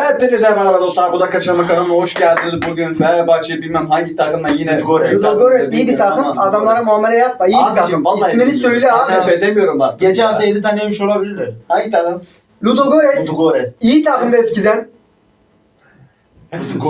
Hepinize merhaba dostlar. Bu da kaçırma kanalına hoş geldiniz. Bugün Fenerbahçe bilmem hangi takımla yine Ludogorets. Ludogorets iyi bir takım. Adamlara muamele yapma. iyi bir takım. vallahi İsmini söyle abi. Hep edemiyorum bak. Geçen hafta 7 tane yemiş olabilirler. Hangi takım? Ludogorets Ludogorets. iyi takımdı eskiden.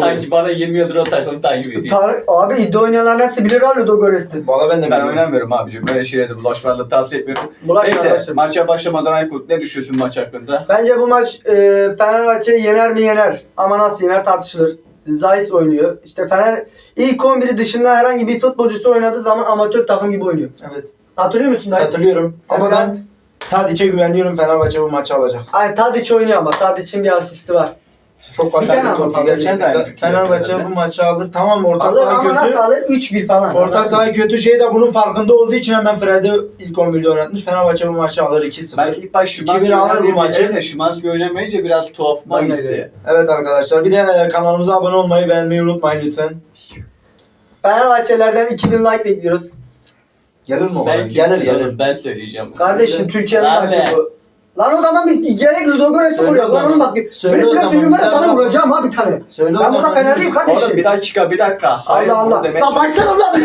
Sanki bana 20 yıldır o takımı takip ediyor. Tarık abi iddia oynayanların hepsi bilir ha Ludogorets'i. Valla ben de Ben bilmiyorum. oynamıyorum abicim. Böyle şeylere bulaşmalarla tavsiye etmiyorum. Bulaşma, Neyse bulaşma. maça başlamadan Aykut ne düşünüyorsun maç hakkında? Bence bu maç e, Fenerbahçe yener mi yener ama nasıl yener tartışılır. Zayis oynuyor. İşte Fener ilk 11'i dışında herhangi bir futbolcusu oynadığı zaman amatör takım gibi oynuyor. Evet. Hatırlıyor musun? dayı? Katılıyorum. Sen Ama biraz- ben Tadic'e güveniyorum Fenerbahçe bu maçı alacak. Ay Tadic oynuyor ama Tadic'in bir asisti var. Çok Bir başarılı ama topçu gerçekten. Fenerbahçe bu maçı alır. Tamam orta Alır saha ama nasıl kötü. alır? 3-1 falan. Orta saha kötü şey de bunun farkında olduğu için hemen Fred'i ilk 11'de oynatmış. Fenerbahçe bu maçı alır 2-0. Ben ilk baş Şimanski 2-1 alır bu maçı. maçı. Şimanski oynamayınca biraz tuhafıma Aynen gitti. Evet arkadaşlar bir de e, kanalımıza abone olmayı beğenmeyi unutmayın lütfen. Fenerbahçelerden 2000 like bekliyoruz. Gelir mi o? Gelir gelir. Ben söyleyeceğim. Kardeşim Türkiye'nin maçı bu. Lan o zaman biz gerek Ludogorets'i vuruyor. Lan oğlum bak. Söyle Böyle o şeyler zaman. Bir sana daha- vuracağım ha bir tane. Söyle Ben burada. Fenerliyim Oğlum kardeşim. bir dakika bir dakika. Hayır, Allah Allah. demek- Lan baştan ulan.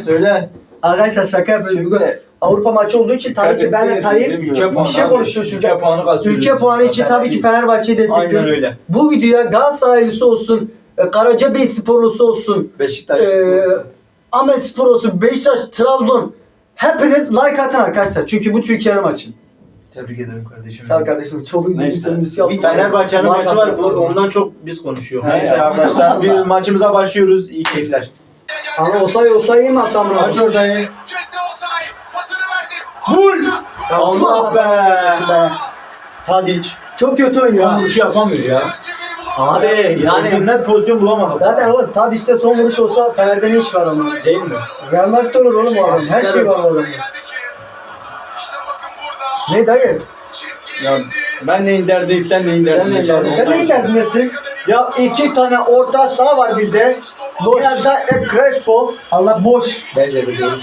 Söyle. Arkadaşlar şaka yapıyoruz. Bugün Şimdi Avrupa maçı olduğu için tabii ki benle Tayyip Ülke bir şey konuşuyor şurada. puanı kaçırıyoruz. Ülke puanı için tabii ki Fenerbahçe'yi Aynen destekliyoruz. öyle. Bu videoya Galatasaraylısı olsun, e, Karacabey sporlusu olsun, Beşiktaş. e, Ahmet Spor olsun, Beşiktaş, Trabzon hepiniz like atın arkadaşlar. Çünkü bu Türkiye'nin maçı. Tebrik ederim kardeşim. Sağ ol kardeşim. Çok iyi Neyse. bir yaptın. Bir Fenerbahçe'nin maçı var. bu- Ondan çok biz konuşuyoruz. He Neyse ya. arkadaşlar bir maçımıza başlıyoruz. İyi keyifler. Ama Osay Osay iyi mi atlam Aç ortayı. Cennet Osayi pasını verdi. Vur! Allah be! Tadic. Çok kötü oynuyor. ha. vuruşu yapamıyor ya. Abi Yani net pozisyon bulamadık. zaten oğlum Tadic'te son vuruş olsa Fener'de ne iş var onun? Değil mi? Real Madrid'de olur oğlum o adam. Her şey var o Ne dayı? Ya ben neyin derdiyim sen neyin Sen derdin? neyin derdin? Sen neyin derdindesin? Ya iki tane orta saha var bizde. Boş. Biraz da hep Crespo. Allah boş. Bence de veriyorum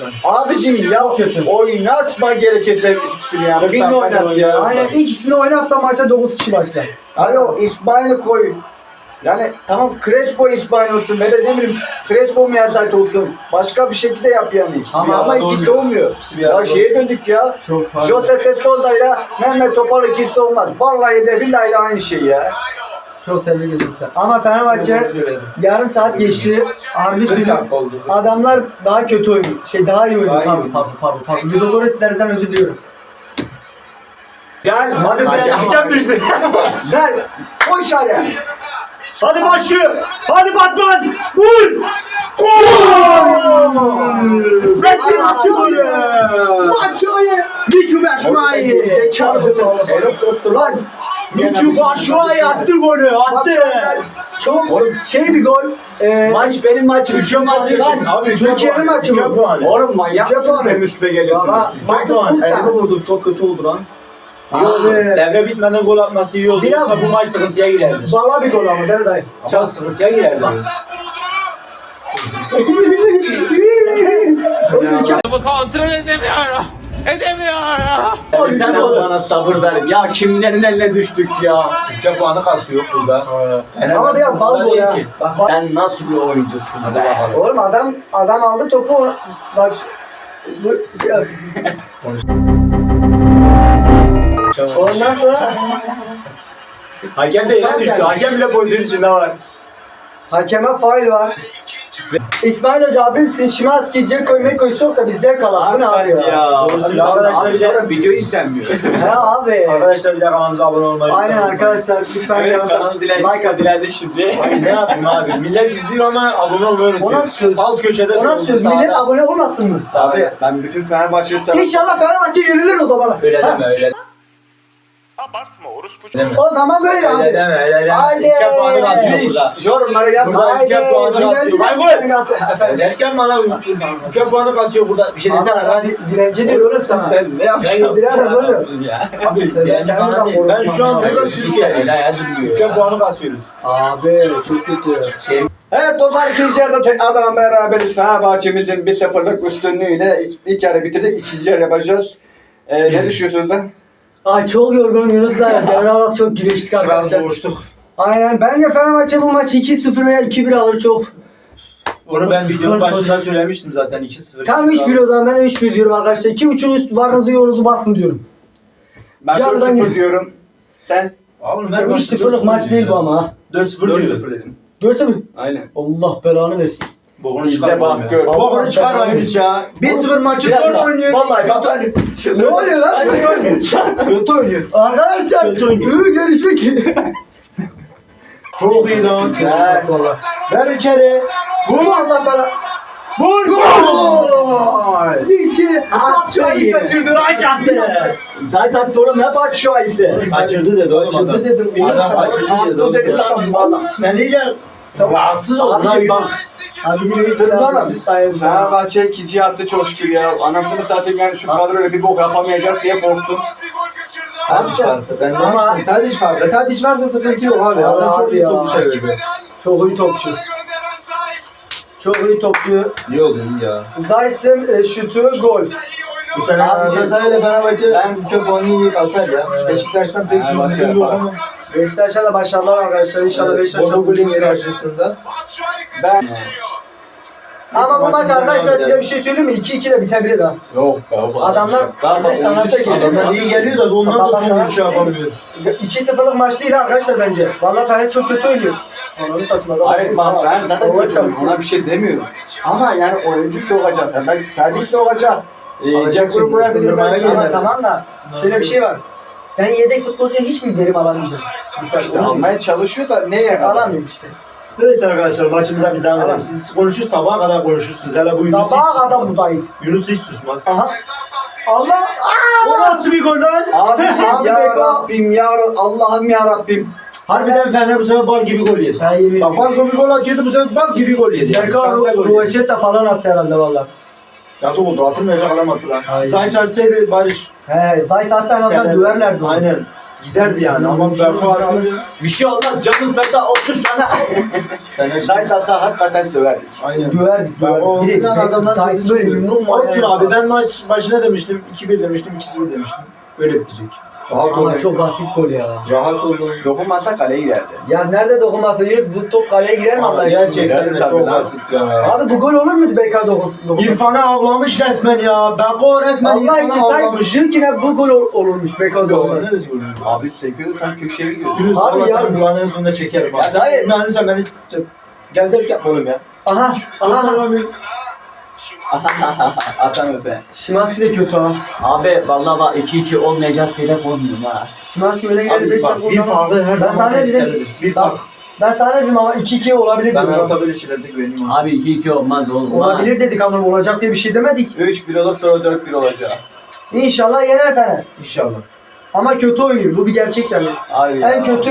ben. Abicim ya kötü. oynatma gerekirse ikisini ya. Birini oynat ya. Aynen ikisini oynatma maça 9 kişi başlar. Abi o İsmail'i koy. Yani tamam Crespo İsmail olsun ve de ne bileyim Crespo Miyazaki olsun. Başka bir şekilde yap yani. Ama, ama arada ikisi olmuyor. olmuyor. İkisi bir Ya arada şeye döndük ya. Çok Jose de Souza ile Mehmet Topal ikisi olmaz. Vallahi de billahi de aynı şey ya. Çok tebrik ederim. Ama Fenerbahçe yarım saat geçti. Harbi söylüyorum. Adamlar daha kötü oynuyor. Şey daha iyi oynuyor. Pardon pardon pardon. pardon. Ludogorets'lerden özür diliyorum. Gel. Hadi hakem düştü. Gel. Koş araya. Hadi başlıyor. Hadi Batman. Vur. Gol. Maçı maçı golü. Maçı golü. Miçu. Herif koptu lan. Miçu Başuay attı golü. Attı. Çok şey bir gol. Ee, Maç benim maçım. Ülke maçı lan. Abi Türkiye'nin maçı puanı. Oğlum manyak Ülke puanı. Ülke haklısın puanı. sen. Elimi vurdum çok kötü oldu lan. Abi. Devre bitmeden gol atması iyi oldu. Biraz- Yoksa bu maç sıkıntıya girerdi. Bala bir gol ama değil mi dayı? Çok sıkıntıya girerdi. Ülke kontrol edemiyorum. Edemiyorum. Sen sen ol bana sabır ver. Ya kimlerin eline düştük ya. Ülke puanı kasıyor burada. Ama biraz bal gol ya. Bak, bak. Sen nasıl bir oyuncusun be? Oğlum adam adam aldı topu. Bak şu- bu Ondan sonra Hakem de yere düştü. Hakem bile pozisyon içinde var. hakeme faul var. İsmail Hoca abim sin Şimanski, Ceko, Meko sok da biz zevk alalım. Bu ne abi ya? ya. Doğru söylüyor. Ya Arkadaşlar abi bir de- sonra videoyu izlenmiyor. Ya abi. Arkadaşlar bir de kanalımıza abone olmayı Aynen unutmayın. arkadaşlar lütfen evet kanalı dilendi. Like dilendi şimdi. Abi ne yapayım abi? Millet izliyor ama abone olmayı unutuyor. Ona söz- Alt köşede Ona solda söz sağda. millet abone olmasın mı? Abi ben bütün Fenerbahçe'yi tanıyorum. İnşallah Fenerbahçe yenilir o zaman. Öyle deme öyle Abartma orospu. O zaman böyle Öyle deme öyle deme. Haydi. İlke puanı Hiç. burada. Yorumları yaz. Burada Haydi. ülke puanı! Efendim. Erken bana ülke puanı kasıyor burada. Bir şey desene Ama lan. di- Dilenci diyor oğlum sana. Sen ne yapacaksın? Ben birader böyle. ya. Abi Ben- falan değil. Şu an burada Türkiye'de. Ülke puanı kasıyoruz. Abi çok kötü. Şey, Evet dostlar ikinci yarıda tekrardan beraberiz. Fenerbahçe'mizin bir sıfırlık üstünlüğüyle ilk, ilk yarı bitirdik. İkinci yarı yapacağız. Ee, ne düşünüyorsunuz lan? Ay çok yorgunum Yunus'la ya. Devre arası çok güreştik Biraz arkadaşlar. boğuştuk. Aynen. Bence Fenerbahçe bu maçı 2-0 veya 2-1 alır çok. Onu ben videonun başında söylemiştim zaten 2-0. Tam 3-1 o zaman ben 3-1 diyorum arkadaşlar. 2.5'ün üst varınızı yoğunuzu basın diyorum. Ben Candan 4-0 gel. diyorum. Sen Oğlum 3-0'lık maç değil bu ama. ha. 4-0 diyor. dedim. 4-0. Aynen. Allah belanı versin. Bokunu Bize bak gör. Bokunu çıkarmayın ya. 1-0 maçı zor oynuyor. Vallahi Kötü- Ne oluyor lan? Kötü oynuyor. Kötü oynuyor. Arkadaşlar Kötü oynuyor. görüşmek üzere. Çok iyi lan. Valla. Ver içeri. Bu Allah bana. Vur. Gol. İçi. İyi. Kaçırdı. Zayt attı. Zaten doğru ne bak şu ise. Kaçırdı dedi oğlum adam. Kaçırdı dedim. Adam kaçırdı dedi Attı oğlum. dedi valla. Seniyle rahatsız oldum. Abi bak. Abi bir sayın Fenerbahçe ikinciyi attı çok şükür ya. Anasını satayım yani şu kadroyla bir bok yapamayacak diye korktum. Tadiç farkı. Ben Ama- demiştim. Tadiç farkı. Tadiç varsa sıkıntı yok abi. Adam çok iyi ya. topu çevirdi. Çok iyi topçu. Çok iyi topçu. İyi oldu iyi ya. Zayt'ın e, şutu gol. Bu sene Abi, abi Cezayir'le Fenerbahçe Ben- çok oyunu iyi kalsar ya. Beşiktaş'tan pek bir ya, yok ama. Beşiktaş'a da başarılar arkadaşlar. İnşallah Beşiktaş Bodo çok Gulin gelir. karşısında. Ben Ama bu maç arkadaşlar size bir şey söyleyeyim mi? 2-2 de bitebilir ha. Yok be o kadar. Adamlar kardeş geliyor. Adamlar iyi geliyor da ondan da son bir şey yapamıyor. 2-0'lık maç değil arkadaşlar bence. Vallahi Fener çok kötü oynuyor. Satayım adam. Hayır bak sen zaten kötü ona bir şey demiyorum. Ama yani oyuncu sokacak. Yani ben Ferdi sokacak. Ee, Jack şimdi, koyabilir belki. Ama ama tamam da şöyle bir şey var. Sen yedek futbolcuya hiç mi verim alamayacaksın? işte Mesela almaya çalışıyor da neye kadar? alamıyorum işte. Neyse arkadaşlar maçımıza bir devam edelim. Siz konuşur sabaha kadar konuşursunuz. Hele bu Yunus Sabaha hiç, kadar buradayız. Yunus hiç susmaz. Aha. Allah! O nasıl bir gol lan? Abi, Abi ya Beko. Rabbim ya Rab- Allah'ım ya Rabbim. Harbiden Fener bu sefer bal gibi gol yedi. Ben yemin Bak bal gibi gol atıyordu bu sefer bal gibi gol yedi. Yani. Beko Şansa gol yedi. Rovaşeta falan attı herhalde valla. Yazık oldu atılmayacak adam attılar. Aynen. Sainz açsaydı Barış. He, Zayt azından Fener- döverlerdi onu. Aynen. Giderdi yani ama Berko atınca Bir şey olmaz canım feda otur sana. Zayt atsa hakikaten söverdik. Aynen. Döverdik, Ben döverdik. o Direkt, yüzden direkt adamlar Zayt'ı sesi böyle mu Olsun ayağı abi ben maç başına demiştim 2-1 demiştim 2-0 demiştim. Böyle bitecek. Rahat Ama çok basit gol ya. Rahat olun. Dokunmasa kaleye giderdi. Ya nerede dokunması Yunus bu top kaleye girer mi Allah aşkına? gerçekten de Tabii çok lan. basit ya. Abi bu gol olur muydu BK dokun? dokun- İrfan'ı avlamış resmen ya. Beko resmen Allah İrfan'ı için sen avlamış. diyor ki ne bu gol ol- olurmuş BK dokun. Abi sekiyordu tam köşeye gidiyordu. Yunus Abi abi ya. ya. Kulağının sonunda çekerim. Ya hayır. Kulağının sen beni gevezelik yapma oğlum ya. Aha, aha. Atan öpe. Şimanski de kötü ha. Abi vallahi bak 2-2 olmayacak diye korkmuyorum ha. Şimanski geldi Abi 5 bak dakika bir oynadı. farklı her Ben zaman sana dedim? Bir fark. Ben sana dedim ama 2-2 olabilir Ben dedim. orta böyle şeylerde güveniyorum. Abi 2-2 olmaz oğlum. Olabilir dedik ama olacak diye bir şey demedik. 3-1 olur sonra 4-1 olacak. İnşallah yener Fener. İnşallah. Ama kötü oynuyor. Bu bir gerçek yani. Abi ya. En kötü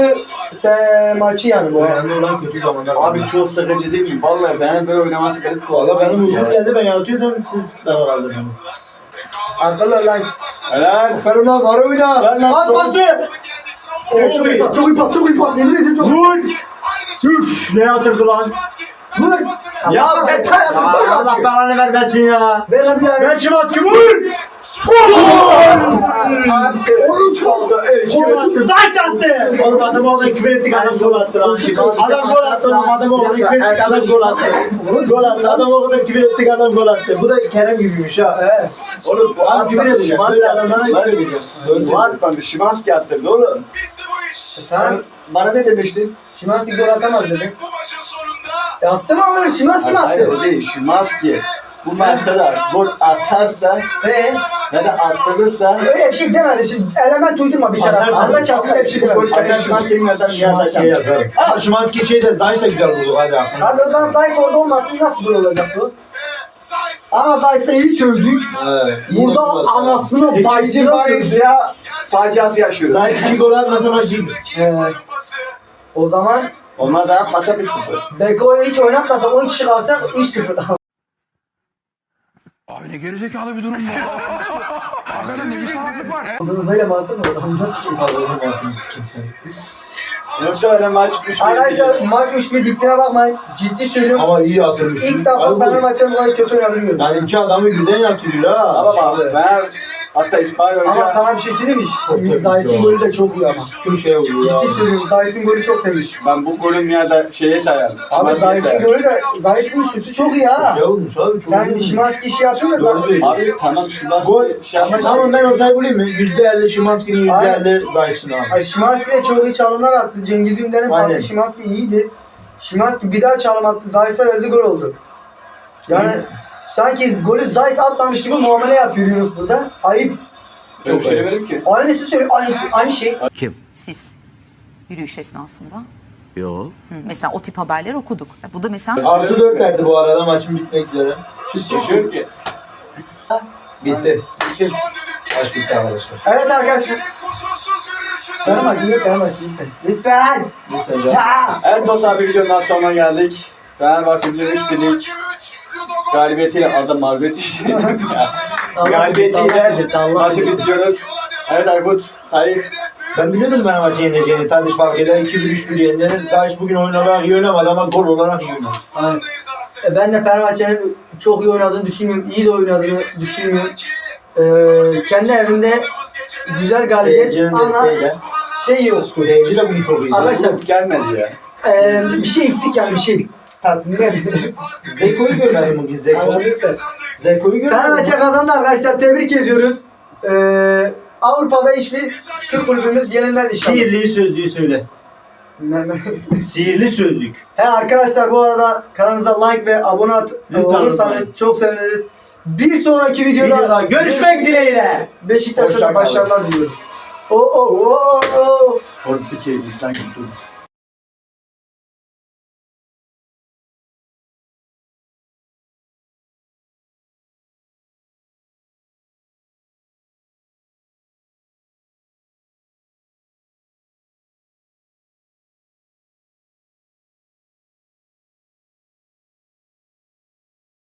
se maçı yani bu. Önemli olan kötü zamanlar. Abi çok sıkıcı değil mi? Vallahi benim böyle oynaması garip Valla benim uzun geldi ben yatıyordum siz bana kaldırdınız. Arkalar lan. Helal. Aferin lan var oyna. Lan, At sol. pası. Çok iyi pas, çok iyi pas, çok iyi pas. Yemin ederim çok iyi. Vur. Üf ne yatırdı lan. Vur. Ya yeter Ya Allah belanı vermesin ya. Ver lan bir daha. Ver Şimanski vur. Gol! Onu çaldı. Attı, zaç attı. Oğlum adam orada küfür adam gol attı lan. Adam gol attı lan adam orada küfür adam gol attı. Gol attı adam orada küfür adam gol attı. Bu da Kerem gibiymiş ha. Evet. Oğlum bu Abi küfür edeceğim. Böyle adamlara küfür edeceğim. Bu atmamış. Şimanski attırdı oğlum. Bitti bu iş. Tamam. Bana ne demiştin? Şimanski gol atamaz dedi. Bu maçın sonunda Yaptı mı ama Şimanski mi Hayır attı? o değil. Şimanski. Bu maçta da gol atarsa Ve ya da attırırsa öyle bir şey demedi. Şimdi element uydurma bir taraftan. Atarsan- Allah çarpsın öyle bir şey demedi. Atar Şimanski'nin yazar Şimanski'ye yazarım. Ama Şimanski şey de Zayt da güzel buldu hadi aklına. Hadi o zaman Zayt orada olmasın nasıl gol olacak bu? Ama Zayt'ı iyi sövdük. Evet. Burada anasını bacına Paris sövdük. ya faciası yaşıyoruz. Zayt iki gol atmasa maç değil. Ee, o zaman Onlar da yapmasa 1-0. Beko'yu hiç oynatmasa 10 kişi kalsak 3-0. Abi ne gerizekalı bir durum bu. Hakikaten ne bir salaklık var. Böyle mantık mı? Anlayacak bir şey. Fazla olma kimse. Yoksa öyle maç 3 Arkadaşlar maç 3-1 bittiğine bakmayın. Ciddi söylüyorum. Ama iyi atırmış. İlk defa Abi bu- Fenerbahçe'nin bu kadar kötü oynadığını gördüm. Yani iki adamı birden yatıyor ha. Ama bak ben Hatta İspanyol Ama hoca sana bir şey söyleyeyim mi? Zayt'in ya. golü de çok iyi ama. Köşeye vuruyor Ciddi ya. söylüyorum. Zayt'in golü çok temiz. ben bu golün Niyaza şeye sayarım. Abi Zayt'in golü de Zayt'in şutu çok iyi ha. Köşeye vurmuş abi. Çok Sen. Şimanski işi yaptın da Doğru Zayt- söylüyorsun. Abi tamam şu last Gol. şey. Tamam ben ortaya bulayım mı? %50 Şimanski'nin %50 Zayt'ın abi. Ay Şimanski de çok iyi çalımlar attı. Cengiz Ünder'in Aynen. pası Şimanski iyiydi. Şimanski bir daha çalım attı. Zayt'a verdi gol oldu. Yani sanki golü Zayt atmamış gibi muamele yapıyor Yunus burada. Ayıp. Çok bir şey demedim ki. Aynısı söylüyor. Aynısı, aynı şey. Siz yürüyüş esnasında. Yo. Hı, Mesela o tip haberler okuduk. E, Bu da mesela Artı 4 verdi bu arada maçın bitmek üzere. Şaşıyor ki. Bitti. Düdük Maç bitti arkadaşlar. Evet arkadaşlar. Fenerbahçe lütfen Fenerbahçe lütfen. Lütfen. Lütfen canım. Evet dostlar bir videonun daha sonuna geldik. Fenerbahçe bugün 3 birlik galibiyetiyle adam mağlubiyet işte. Galibiyetiyle maçı bitiriyoruz. Evet Aykut, Tayyip. Ben biliyordum ben maçı yeneceğini. Tadiş farkıyla 2-1-3-1 yendiğini. Tadiş bugün oyun olarak iyi oynamadı ama gol olarak iyi oynadı. Aynen. E, Ben de Fenerbahçe'nin çok iyi oynadığını düşünmüyorum. İyi de oynadığını düşünmüyorum. Ee, kendi evinde güzel galibiyet ama şey yoktu. Seyirci de bugün çok iyi. Arkadaşlar Gelmedi ya. e, bir şey eksik yani bir şey. Tatlı. Zeko'yu görmedim bugün Zeko. Zeko'yu görmedim. Fenerbahçe kazandı arkadaşlar. Tebrik ediyoruz. Ee, Avrupa'da hiçbir Türk kulübümüz yenilmez inşallah. Sihirli sözlüğü söyle. Sihirli sözlük. He arkadaşlar bu arada kanalımıza like ve abone at, Lütfen olursanız unutmayın. çok seviniriz. Bir sonraki videoda, Videoda görüşmek dileğiyle. Beşiktaş'a Hoşça da kalın. başarılar diliyoruz. Oo oo oo. oo. Bir keyifli sanki dur.